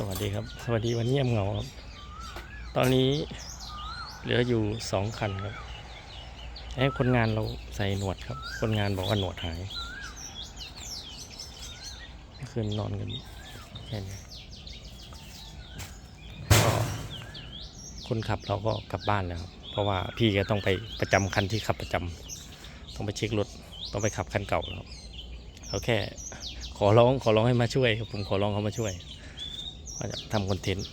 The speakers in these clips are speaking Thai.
สวัสดีครับ สวัสดีวันเงียบเหงาครับ ตอนนี้เหลืออยู่สองคันครับให้คนงานเราใส่หนวดครับ คนงานบอกว่าหนวดหายเมื่อคืนนอนกันแค่นี้ก็คนขับเราก็กลับบ้านแล้วครับเพราะว่าพี่แกต้องไปประจำคันที่ขับประจำต้องไปเช็ครถต้องไปขับคันเก่าแล้วเขาแค่ขอร้องขอร้องให้มาช่วยผมขอร้องเขามาช่วย ว่าจะทำคอนเทนต์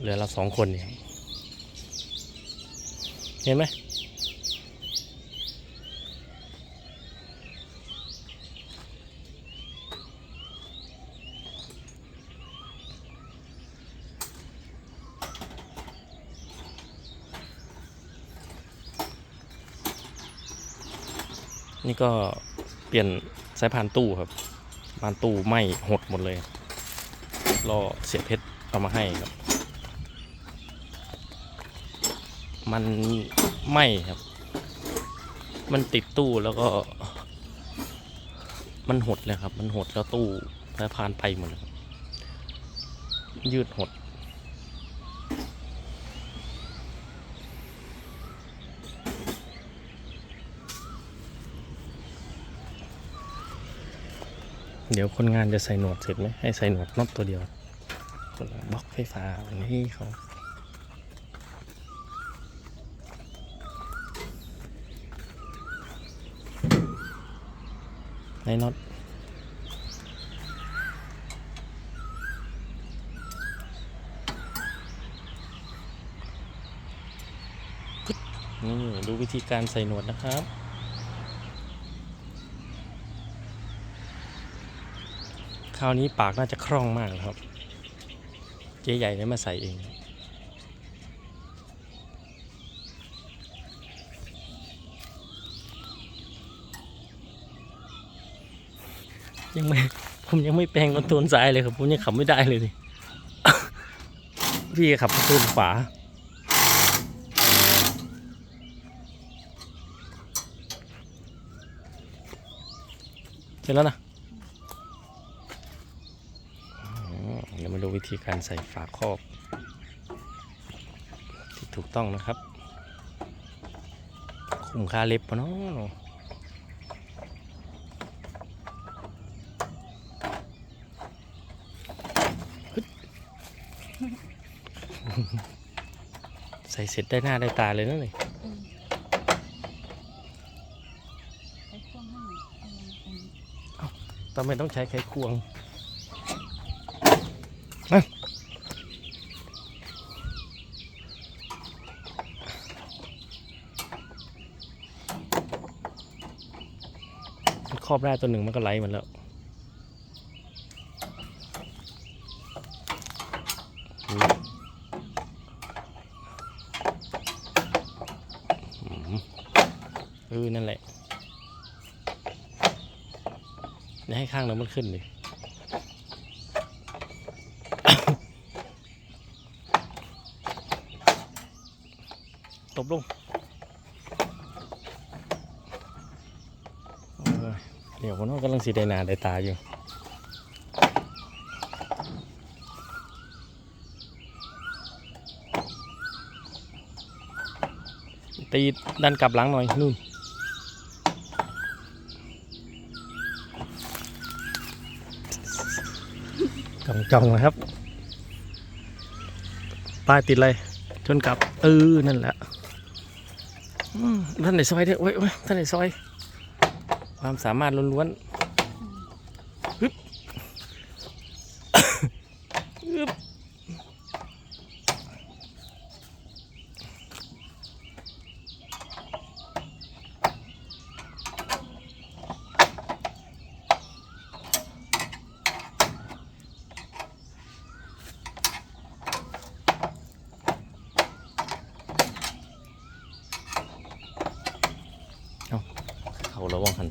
เหลือเราสองคนเนี่ยเห็นไหมนี่ก็เปลี่ยนสายพานตู้ครับพานตู้ไหม้หดหมดเลย รอเสียเพชรเอามาให้ครับ มันไหม้ครับ มันติดตู้แล้วก็ มันหดเลยครับ มันหดแล้วตู้แล้วพานไปหมดเลยยืดหด เดี๋ยวคนงานจะใส่หนวดเสร็จไหมให้ใส่หนวดน็อตตัวเดียวคนละบล็อกไฟฟ้าอันนี้เขาในน็อตนี่ดูวิธีการใส่หนวดนะครับ คราวนี้ปากน่าจะคล่องมากนะครับ เจ๊ใหญ่เนี่ยมาใส่เองยังไม่ผมยังไม่แปลงคอนโทรลซ้ายเลยครับ ผมยังขับไม่ได้เลยนี่พี่ขับคอนโทรลขวาเสร็จแล้วนะ อ๋อเดี๋ยว มาดูวิธีการใส่ฝาครอบ ที่ถูกต้องนะครับ คุ้มค่าเล็บปะเนาะฮึดใส่เสร็จได้หน้าได้ตาเลยนะนี่ใช้เครื่องให้เอาลงตรงนี้ทำไมต้องใช้ไขควง มันครอบได้ตัวหนึ่งมันก็ไหลมันแล้วอืมอืมเออนั่นแหละให้ข้างนั้นมันขึ้นดิ ตบลงเดี๋ยวคนน้องกำลังสีได้หนาได้ตาอยู่ตีดันกลับหลังหน่อยนู่นจ้องจ้องนะครับป้ายติดเลยชนกลับเออนั่นแหละ ท่านไหนซอยเนี่ยโอ้ยโอ้ยท่านไหนซอย ความสามารถล้วนๆ เขาระวังหัน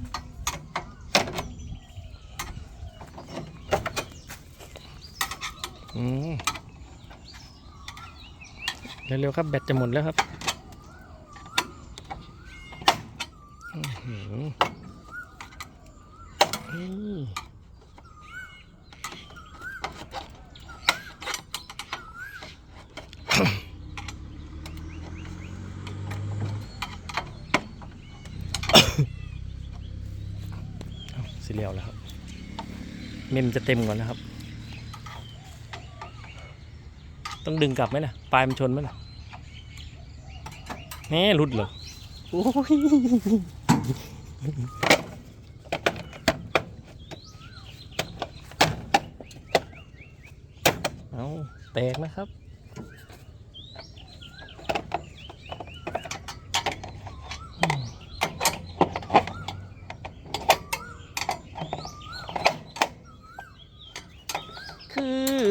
เร็วๆครับ แบตจะหมดแล้วครับอื้อหือนี่ เมมจะเต็มก่อนนะครับ ต้องดึงกลับไหมล่ะปลายมันชนไหมล่ะแหน่รุดเหรอโอ้ยเอาแตกนะครับ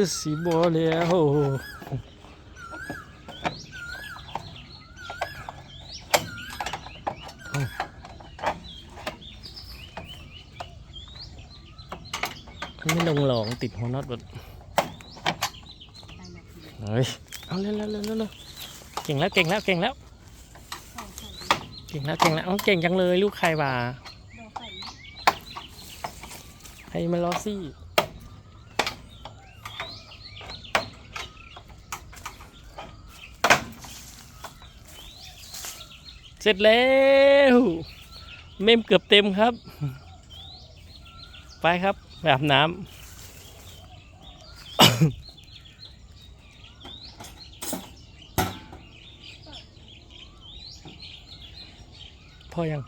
คือสีบอแล้วไม่ลงหลองติดหัวน็อตหมดไปแบบนี้เฮ้ย เอาเร็วเร็วเร็วเร็วเร็วเก่งแล้วเก่งแล้วเก่งแล้วเข้าใส่เก่งแล้วเก่งแล้วเอาเก่งจังเลยลูกใครว่าดอกใส่ให้มันรอซี่ สร็จแล้ว เมมเกือบเต็มครับ ไปครับแบบน้ำพอยัง